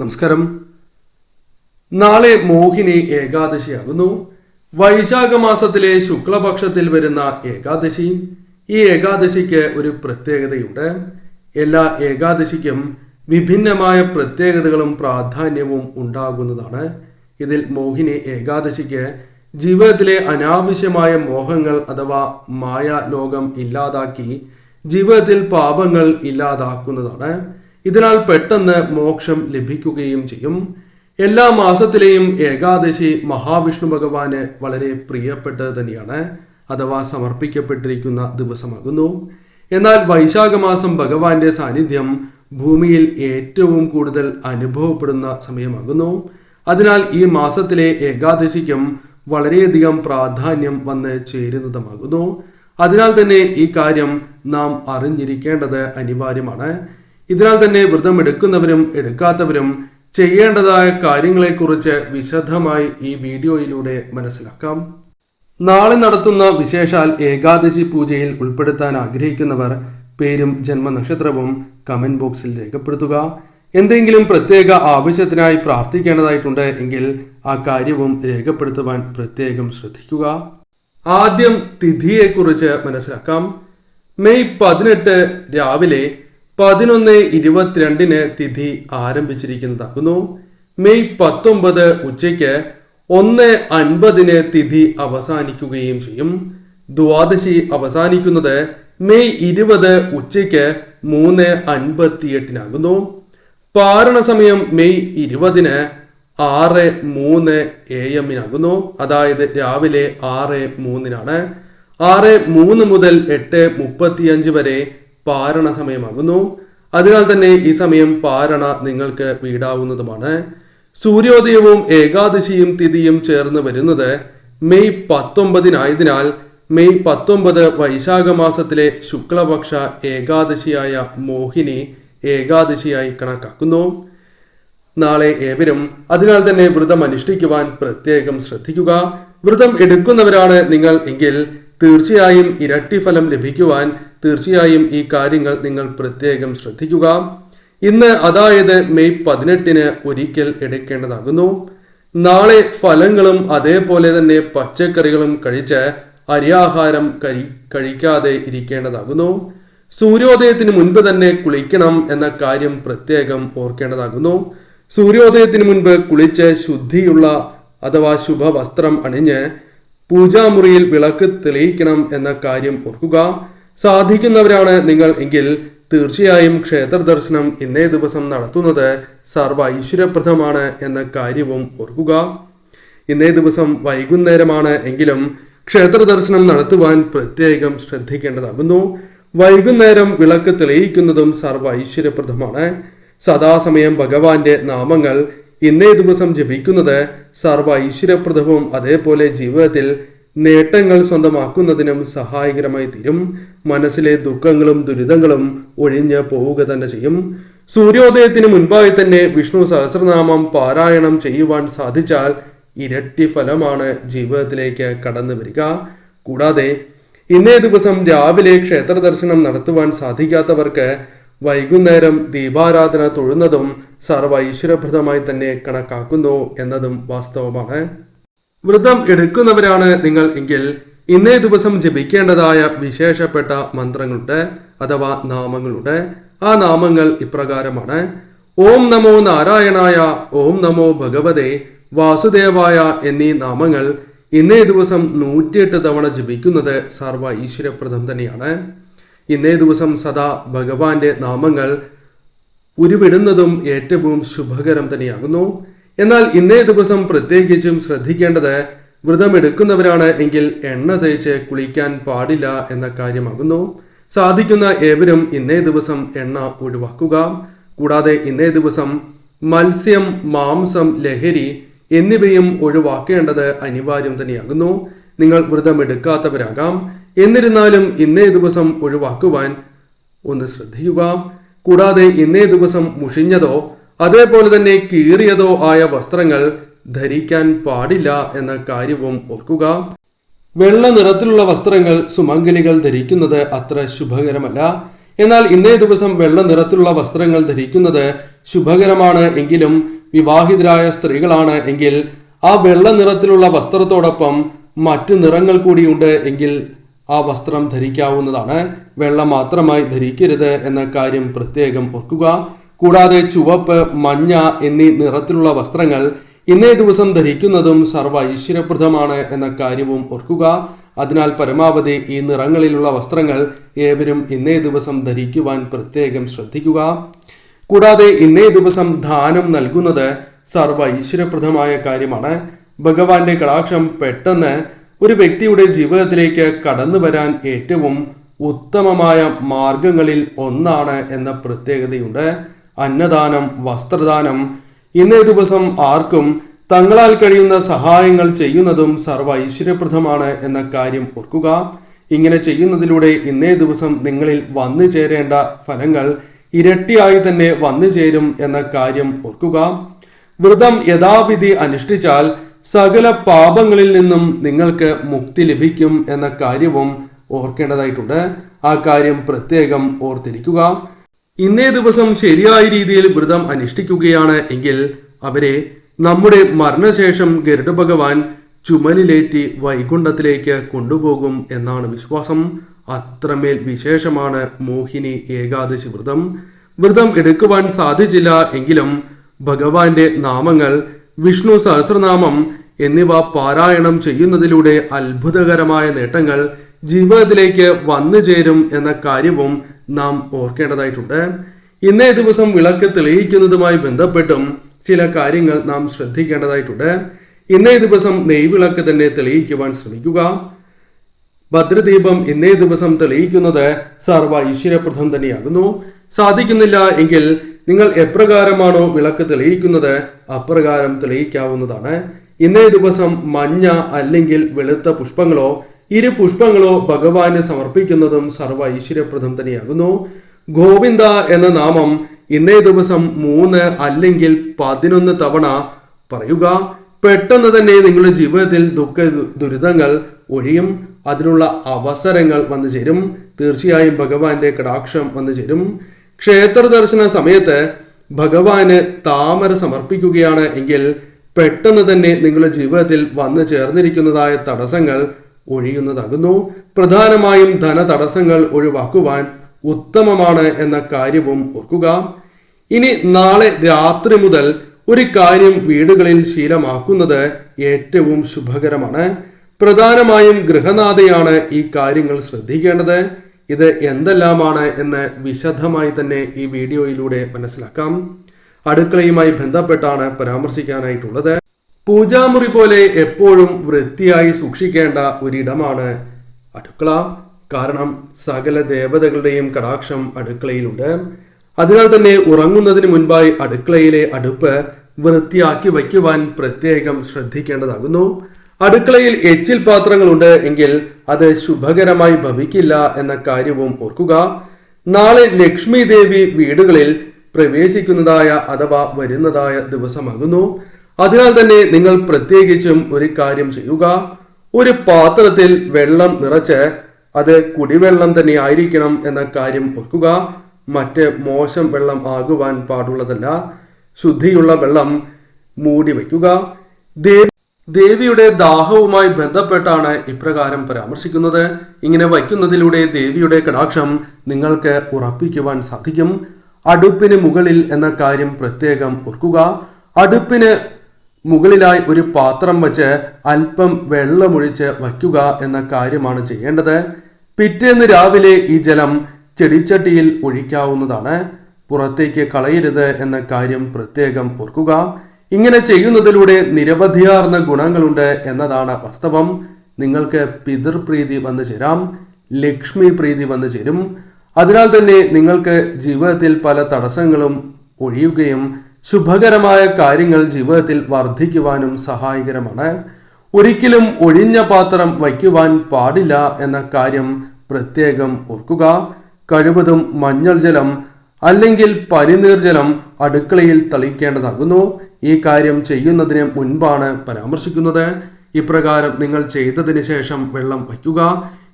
നമസ്കാരം. നാളെ മോഹിനി ഏകാദശിയാകുന്നു. വൈശാഖ മാസത്തിലെ ശുക്ലപക്ഷത്തിൽ വരുന്ന ഏകാദശി. ഈ ഏകാദശിക്ക് ഒരു പ്രത്യേകതയുണ്ട്. എല്ലാ ഏകാദശിക്കും വിഭിന്നമായ പ്രത്യേകതകളും പ്രാധാന്യവും ഉണ്ടാകുന്നതാണ്. ഇതിൽ മോഹിനി ഏകാദശിക്ക് ജീവിതത്തിലെ അനാവശ്യമായ മോഹങ്ങൾ അഥവാ മായ ലോകം ഇല്ലാതാക്കി ജീവിതത്തിൽ പാപങ്ങൾ ഇല്ലാതാക്കുന്നതാണ്. ഇതിനാൽ പെട്ടെന്ന് മോക്ഷം ലഭിക്കുകയും ചെയ്യും. എല്ലാ മാസത്തിലെയും ഏകാദശി മഹാവിഷ്ണു ഭഗവാന് വളരെ പ്രിയപ്പെട്ടത് തന്നെയാണ്. അഥവാ സമർപ്പിക്കപ്പെട്ടിരിക്കുന്ന ദിവസമാകുന്നു. എന്നാൽ വൈശാഖ മാസം ഭഗവാന്റെ സാന്നിധ്യം ഭൂമിയിൽ ഏറ്റവും കൂടുതൽ അനുഭവപ്പെടുന്ന സമയമാകുന്നു. അതിനാൽ ഈ മാസത്തിലെ ഏകാദശിക്കും വളരെയധികം പ്രാധാന്യം വന്ന് ചേരുന്നതുമാകുന്നു. അതിനാൽ തന്നെ ഈ കാര്യം നാം അറിഞ്ഞിരിക്കേണ്ടത് അനിവാര്യമാണ്. ഇതിനാൽ തന്നെ വ്രതം എടുക്കുന്നവരും എടുക്കാത്തവരും ചെയ്യേണ്ടതായ കാര്യങ്ങളെക്കുറിച്ച് വിശദമായി ഈ വീഡിയോയിലൂടെ മനസ്സിലാക്കാം. നാളെ നടത്തുന്ന വിശേഷാൽ ഏകാദശി പൂജയിൽ ഉൾപ്പെടുത്താൻ ആഗ്രഹിക്കുന്നവർ പേരും ജന്മനക്ഷത്രവും കമന്റ് ബോക്സിൽ രേഖപ്പെടുത്തുക. എന്തെങ്കിലും പ്രത്യേക ആവശ്യത്തിനായി പ്രാർത്ഥിക്കേണ്ടതായിട്ടുണ്ട് എങ്കിൽ ആ കാര്യവും രേഖപ്പെടുത്തുവാൻ പ്രത്യേകം ശ്രദ്ധിക്കുക. ആദ്യം തിഥിയെക്കുറിച്ച് മനസ്സിലാക്കാം. മെയ് പതിനെട്ട് രാവിലെ പതിനൊന്ന് ഇരുപത്തിരണ്ടിന് തിഥി ആരംഭിച്ചിരിക്കുന്നതാകുന്നു. മെയ് പത്തൊമ്പത് ഉച്ചയ്ക്ക് ഒന്ന് അൻപതിന് തിഥി അവസാനിക്കുകയും ചെയ്യും. ദ്വാദശി അവസാനിക്കുന്നത് മെയ് ഇരുപത് ഉച്ചയ്ക്ക് മൂന്ന് അൻപത്തിയെട്ടിനാകുന്നു. പാരണ സമയം മെയ് ഇരുപതിന് ആറ് മൂന്ന് എ എമ്മിനാകുന്നു അതായത് രാവിലെ ആറ് മൂന്നിനാണ്. ആറ് മൂന്ന് മുതൽ എട്ട് മുപ്പത്തിയഞ്ച് വരെ പാരണ സമയമാകുന്നു അതിനാൽ തന്നെ ഈ സമയം പാരണ നിങ്ങൾക്ക് വീടാവുന്നതുമാണ്. സൂര്യോദയവും ഏകാദശിയും തിഥിയും ചേർന്ന് വരുന്നത് മെയ് പത്തൊമ്പതിനായതിനാൽ മെയ് പത്തൊമ്പത് വൈശാഖ മാസത്തിലെ ശുക്ലപക്ഷ ഏകാദശിയായ മോഹിനി ഏകാദശിയായി കണക്കാക്കുന്നു. നാളെ ഏവരും അതിനാൽ തന്നെ വ്രതം അനുഷ്ഠിക്കുവാൻ പ്രത്യേകം ശ്രദ്ധിക്കുക. വ്രതം എടുക്കുന്നവരാണ് നിങ്ങൾ എങ്കിൽ തീർച്ചയായും ഇരട്ടി ഫലം ലഭിക്കുവാൻ തീർച്ചയായും ഈ കാര്യങ്ങൾ നിങ്ങൾ പ്രത്യേകം ശ്രദ്ധിക്കുക. ഇന്ന് അതായത് മെയ് പതിനെട്ടിന് ഒരിക്കൽ എടുക്കേണ്ടതാകുന്നു. നാളെ ഫലങ്ങളും അതേപോലെ തന്നെ പച്ചക്കറികളും കഴിച്ച് അരിയാഹാരം കഴി കഴിക്കാതെ ഇരിക്കേണ്ടതാകുന്നു. സൂര്യോദയത്തിന് മുൻപ് തന്നെ കുളിക്കണം എന്ന കാര്യം പ്രത്യേകം ഓർക്കേണ്ടതാകുന്നു. സൂര്യോദയത്തിന് മുൻപ് കുളിച്ച് ശുദ്ധിയുള്ള അഥവാ ശുഭവസ്ത്രം അണിഞ്ഞ് പൂജാമുറിയിൽ വിളക്ക് തെളിയിക്കണം എന്ന കാര്യം ഓർക്കുക. സാധിക്കുന്നവരാണ് നിങ്ങൾ എങ്കിൽ തീർച്ചയായും ക്ഷേത്ര ദർശനം ഇന്നേ ദിവസം നടത്തുന്നത് സർവ ഐശ്വര്യപ്രദമാണ് എന്ന കാര്യവും ഓർക്കുക. ഇന്നേ ദിവസം വൈകുന്നേരമാണ് എങ്കിലും ക്ഷേത്ര ദർശനം നടത്തുവാൻ പ്രത്യേകം ശ്രദ്ധിക്കേണ്ടതാകുന്നു. വൈകുന്നേരം വിളക്ക് തെളിയിക്കുന്നതും സർവ ഐശ്വര്യപ്രദമാണ് സദാസമയം ഭഗവാന്റെ നാമങ്ങൾ ഇന്നേ ദിവസം ജപിക്കുന്നത് സർവ ഐശ്വര്യപ്രദവും അതേപോലെ ജീവിതത്തിൽ നേട്ടങ്ങൾ സ്വന്തമാക്കുന്നതിനും സഹായകരമായി തീരും. മനസ്സിലെ ദുഃഖങ്ങളും ദുരിതങ്ങളും ഒഴിഞ്ഞ് പോവുക തന്നെ ചെയ്യും. സൂര്യോദയത്തിന് മുൻപായി തന്നെ വിഷ്ണു സഹസ്രനാമം പാരായണം ചെയ്യുവാൻ സാധിച്ചാൽ ഇരട്ടി ഫലമാണ് ജീവിതത്തിലേക്ക് കടന്നു വരിക. കൂടാതെ ഇന്നേ ദിവസം രാവിലെ ക്ഷേത്ര ദർശനം നടത്തുവാൻ സാധിക്കാത്തവർക്ക് വൈകുന്നേരം ദീപാരാധന തൊഴുന്നതും സർവ ഐശ്വര്യപ്രദമായി തന്നെ കണക്കാക്കുന്നു എന്നതും വാസ്തവമാണ്. വ്രതം എടുക്കുന്നവരാണ് നിങ്ങൾ എങ്കിൽ ഇന്നേ ദിവസം ജപിക്കേണ്ടതായ വിശേഷപ്പെട്ട മന്ത്രങ്ങളുണ്ട് അഥവാ നാമങ്ങളുടെ ആ നാമങ്ങൾ ഇപ്രകാരമാണ്. ഓം നമോ നാരായണായ ഓം നമോ ഭഗവതേ വാസുദേവായ എന്നീ നാമങ്ങൾ ഇന്നേ ദിവസം നൂറ്റിയെട്ട് തവണ ജപിക്കുന്നത് സർവ ഈശ്വരപ്രദം തന്നെയാണ്. ഇന്നേ ദിവസം സദാ ഭഗവാന്റെ നാമങ്ങൾ ഉരുവിടുന്നതും ഏറ്റവും ശുഭകരം തന്നെയാകുന്നു. എന്നാൽ ഇന്നേ ദിവസം പ്രത്യേകിച്ചും ശ്രദ്ധിക്കേണ്ടത് വ്രതമെടുക്കുന്നവരാണ് എങ്കിൽ എണ്ണ തേച്ച് കുളിക്കാൻ പാടില്ല എന്ന കാര്യമാകുന്നു. സാധിക്കുന്ന ഏവരും ഇന്നേ ദിവസം എണ്ണ ഒഴിവാക്കുക. കൂടാതെ ഇന്നേ ദിവസം മത്സ്യം മാംസം ലഹരി എന്നിവയും ഒഴിവാക്കേണ്ടത് അനിവാര്യം തന്നെയാകുന്നു. നിങ്ങൾ വ്രതമെടുക്കാത്തവരാകാം. എന്നിരുന്നാലും ഇന്നേ ദിവസം ഒഴിവാക്കുവാൻ ഒന്ന് ശ്രദ്ധിക്കുക. കൂടാതെ ഇന്നേ ദിവസം മുഷിഞ്ഞതോ അതേപോലെ തന്നെ കീറിയതോ ആയ വസ്ത്രങ്ങൾ ധരിക്കാൻ പാടില്ല എന്ന കാര്യവും ഓർക്കുക. വെള്ള നിറത്തിലുള്ള വസ്ത്രങ്ങൾ സുമംഗലികൾ ധരിക്കുന്നത് അത്ര ശുഭകരമല്ല. എന്നാൽ ഇന്നേ ദിവസം വെള്ള നിറത്തിലുള്ള വസ്ത്രങ്ങൾ ധരിക്കുന്നത് ശുഭകരമാണ് എങ്കിലും വിവാഹിതരായ സ്ത്രീകളാണ് എങ്കിൽ ആ വെള്ള നിറത്തിലുള്ള വസ്ത്രത്തോടൊപ്പം മറ്റു നിറങ്ങൾ കൂടിയുണ്ട് എങ്കിൽ ആ വസ്ത്രം ധരിക്കാവുന്നതാണ്. വെള്ളം മാത്രമായി ധരിക്കരുത് എന്ന കാര്യം പ്രത്യേകം ഓർക്കുക. കൂടാതെ ചുവപ്പ് മഞ്ഞ എന്നീ നിറത്തിലുള്ള വസ്ത്രങ്ങൾ ഇന്നേ ദിവസം ധരിക്കുന്നതും സർവ ഐശ്വര്യപ്രദമാണ് എന്ന കാര്യവും ഓർക്കുക. അതിനാൽ പരമാവധി ഈ നിറങ്ങളിലുള്ള വസ്ത്രങ്ങൾ ഏവരും ഇന്നേ ദിവസം ധരിക്കുവാൻ പ്രത്യേകം ശ്രദ്ധിക്കുക. കൂടാതെ ഇന്നേ ദിവസം ദാനം നൽകുന്നത് സർവ ഐശ്വര്യപ്രദമായ കാര്യമാണ്. ഭഗവാന്റെ കടാക്ഷം പെട്ടെന്ന് ഒരു വ്യക്തിയുടെ ജീവിതത്തിലേക്ക് കടന്നു വരാൻ ഏറ്റവും ഉത്തമമായ മാർഗങ്ങളിൽ ഒന്നാണ് എന്ന പ്രത്യേകതയുണ്ട്. അന്നദാനം വസ്ത്രദാനം ഇന്നേ ദിവസം ആർക്കും തങ്ങളാൽ കഴിയുന്ന സഹായങ്ങൾ ചെയ്യുന്നതും സർവ ഐശ്വര്യപ്രദമാണ് എന്ന കാര്യം ഓർക്കുക. ഇങ്ങനെ ചെയ്യുന്നതിലൂടെ ഇന്നേ ദിവസം നിങ്ങളിൽ വന്നു ചേരേണ്ട ഫലങ്ങൾ ഇരട്ടിയായി തന്നെ വന്നു ചേരും എന്ന കാര്യം ഓർക്കുക. വ്രതം യഥാവിധി അനുഷ്ഠിച്ചാൽ സകല പാപങ്ങളിൽ നിന്നും നിങ്ങൾക്ക് മുക്തി ലഭിക്കും എന്ന കാര്യവും ഓർക്കേണ്ടതായിട്ടുണ്ട്. ആ കാര്യം പ്രത്യേകം ഓർത്തിരിക്കുക. ഇന്നേ ദിവസം ശരിയായ രീതിയിൽ വ്രതം അനുഷ്ഠിക്കുകയാണ് എങ്കിൽ അവരെ നമ്മുടെ മരണശേഷം ഗരുഡ ഭഗവാൻ ചുമലിലേറ്റി വൈകുണ്ഠത്തിലേക്ക് കൊണ്ടുപോകും എന്നാണ് വിശ്വാസം. അത്രമേൽ വിശേഷമാണ് മോഹിനി ഏകാദശി വ്രതം. വ്രതം എടുക്കുവാൻ സാധിച്ചില്ല എങ്കിലും ഭഗവാന്റെ നാമങ്ങൾ വിഷ്ണു സഹസ്രനാമം എന്നിവ പാരായണം ചെയ്യുന്നതിലൂടെ അത്ഭുതകരമായ നേട്ടങ്ങൾ ജീവിതത്തിലേക്ക് വന്നു ചേരും എന്ന കാര്യവും നാം ഓർക്കേണ്ടതായിട്ടുണ്ട്. ഇന്നേ ദിവസം വിളക്ക് തെളിയിക്കുന്നതുമായി ബന്ധപ്പെട്ടും ചില കാര്യങ്ങൾ നാം ശ്രദ്ധിക്കേണ്ടതായിട്ടുണ്ട്. ഇന്നേ ദിവസം നെയ്വിളക്ക് തന്നെ തെളിയിക്കുവാൻ ശ്രമിക്കുക. ഭദ്രദീപം ഇന്നേ ദിവസം തെളിയിക്കുന്നത് സർവ ഐശ്വര്യപ്രദം തന്നെയാകുന്നു. സാധിക്കുന്നില്ല എങ്കിൽ നിങ്ങൾ എപ്രകാരമാണോ വിളക്ക് തെളിയിക്കുന്നത് അപ്രകാരം തെളിയിക്കാവുന്നതാണ്. ഇന്നേ ദിവസം മഞ്ഞ അല്ലെങ്കിൽ വെളുത്ത പുഷ്പങ്ങളോ ഇരു പുഷ്പങ്ങളോ ഭഗവാന് സമർപ്പിക്കുന്നതും സർവ ഐശ്വര്യപ്രദം തന്നെയാകുന്നു. ഗോവിന്ദ എന്ന നാമം ഇന്നേ ദിവസം മൂന്ന് അല്ലെങ്കിൽ പതിനൊന്ന് തവണ പറയുക. പെട്ടെന്ന് തന്നെ നിങ്ങളുടെ ജീവിതത്തിൽ ദുഃഖ ദുരിതങ്ങൾ ഒഴിയും. അതിനുള്ള അവസരങ്ങൾ വന്നു ചേരും. തീർച്ചയായും ഭഗവാന്റെ കടാക്ഷം വന്നു ചേരും. ക്ഷേത്ര ദർശന സമയത്ത് ഭഗവാന് താമര സമർപ്പിക്കുകയാണ് എങ്കിൽ പെട്ടെന്ന് തന്നെ നിങ്ങളുടെ ജീവിതത്തിൽ വന്നു ചേർന്നിരിക്കുന്നതായ തടസ്സങ്ങൾ ഒഴിയുന്നതാകുന്നു. പ്രധാനമായും ധന തടസ്സങ്ങൾ ഒഴിവാക്കുവാൻ ഉത്തമമാണ് എന്ന കാര്യവും ഓർക്കുക. ഇനി നാളെ രാത്രി മുതൽ ഒരു കാര്യം വീടുകളിൽ ശീലമാക്കുന്നത് ഏറ്റവും ശുഭകരമാണ്. പ്രധാനമായും ഗൃഹനാഥയാണ് ഈ കാര്യങ്ങൾ ശ്രദ്ധിക്കേണ്ടത്. ഇത് എന്തെല്ലാമാണ് എന്ന് വിശദമായി തന്നെ ഈ വീഡിയോയിലൂടെ മനസ്സിലാക്കാം. അടുക്കളയുമായി ബന്ധപ്പെട്ടാണ് പരാമർശിക്കാനായിട്ടുള്ളത്. പൂജാമുറി പോലെ എപ്പോഴും വൃത്തിയായി സൂക്ഷിക്കേണ്ട ഒരിടമാണ് അടുക്കള. കാരണം സകല ദേവതകളുടെയും കടാക്ഷം അടുക്കളയിലുണ്ട്. അതിനാൽ തന്നെ ഉറങ്ങുന്നതിന് മുൻപായി അടുക്കളയിലെ അടുപ്പ് വൃത്തിയാക്കി വയ്ക്കുവാൻ പ്രത്യേകം ശ്രദ്ധിക്കേണ്ടതാകുന്നു. അടുക്കളയിൽ എച്ചിൽ പാത്രങ്ങളുണ്ട് എങ്കിൽ അത് ശുഭകരമായി ഭവിക്കില്ല എന്ന കാര്യവും ഓർക്കുക. നാളെ ലക്ഷ്മി ദേവി വീടുകളിൽ പ്രവേശിക്കുന്നതായ അഥവാ വരുന്നതായ ദിവസമാകുന്നു. അതിനാൽ തന്നെ നിങ്ങൾ പ്രത്യേകിച്ചും ഒരു കാര്യം ചെയ്യുക. ഒരു പാത്രത്തിൽ വെള്ളം നിറച്ച് അത് കുടിവെള്ളം തന്നെ ആയിരിക്കണം എന്ന കാര്യം ഓർക്കുക. മറ്റ് മോശം വെള്ളം ആകുവാൻ പാടുള്ളതല്ല. ശുദ്ധിയുള്ള വെള്ളം മൂടി വയ്ക്കുക. ദേവി ദേവിയുടെ ദാഹവുമായി ബന്ധപ്പെട്ടാണ് ഇപ്രകാരം പരാമർശിക്കുന്നത്. ഇങ്ങനെ വയ്ക്കുന്നതിലൂടെ ദേവിയുടെ കടാക്ഷം നിങ്ങൾക്ക് ഉറപ്പിക്കുവാൻ സാധിക്കും. അടുപ്പിന് മുകളിൽ എന്ന കാര്യം പ്രത്യേകം ഓർക്കുക. അടുപ്പിന് മുകളിലായി ഒരു പാത്രം വച്ച് അല്പം വെള്ളമൊഴിച്ച് വയ്ക്കുക എന്ന കാര്യമാണ് ചെയ്യേണ്ടത്. പിറ്റേന്ന് രാവിലെ ഈ ജലം ചെടിച്ചട്ടിയിൽ ഒഴിക്കാവുന്നതാണ്. പുറത്തേക്ക് കളയരുത് എന്ന കാര്യം പ്രത്യേകം ഓർക്കുക. ഇങ്ങനെ ചെയ്യുന്നതിലൂടെ നിരവധിയാർന്ന ഗുണങ്ങളുണ്ട് എന്നതാണ് വാസ്തവം. നിങ്ങൾക്ക് പിതൃപ്രീതി വന്നു ചേരാം ലക്ഷ്മി പ്രീതി വന്നു ചേരും. അതിനാൽ തന്നെ നിങ്ങൾക്ക് ജീവിതത്തിൽ പല തടസ്സങ്ങളും ഒഴിയുകയും ശുഭകരമായ കാര്യങ്ങൾ ജീവിതത്തിൽ വർദ്ധിക്കുവാനും സഹായകരമാണ്. ഒരിക്കലും ഒഴിഞ്ഞ പാത്രം വയ്ക്കുവാൻ പാടില്ല എന്ന കാര്യം പ്രത്യേകം ഓർക്കുക. കഴിവതും മഞ്ഞൾ ജലം അല്ലെങ്കിൽ പനിനീർജലം അടുക്കളയിൽ തളിക്കേണ്ടതാകുന്നു. ഈ കാര്യം ചെയ്യുന്നതിന് മുൻപാണ് പരാമർശിക്കുന്നത്. ഇപ്രകാരം നിങ്ങൾ ചെയ്തതിന് ശേഷം വെള്ളം വയ്ക്കുക.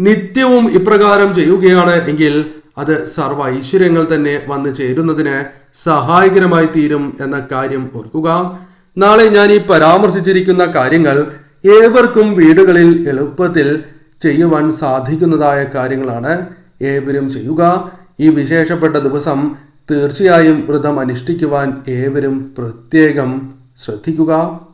നിത്യവും ഇപ്രകാരം ചെയ്യുകയാണ് എങ്കിൽ അത് സർവ ഐശ്വര്യങ്ങൾ തന്നെ വന്നു ചേരുന്നതിന് സഹായകരമായി തീരും എന്ന കാര്യം ഓർക്കുക. നാളെ ഞാൻ ഈ പരാമർശിച്ചിരിക്കുന്ന കാര്യങ്ങൾ ഏവർക്കും വീടുകളിൽ എളുപ്പത്തിൽ ചെയ്യുവാൻ സാധിക്കുന്നതായ കാര്യങ്ങളാണ്. ഏവരും ചെയ്യുക. ഈ വിശേഷപ്പെട്ട ദിവസം തീർച്ചയായും വ്രതം അനുഷ്ഠിക്കുവാൻ ഏവരും പ്രത്യേകം ശ്രദ്ധിക്കുക.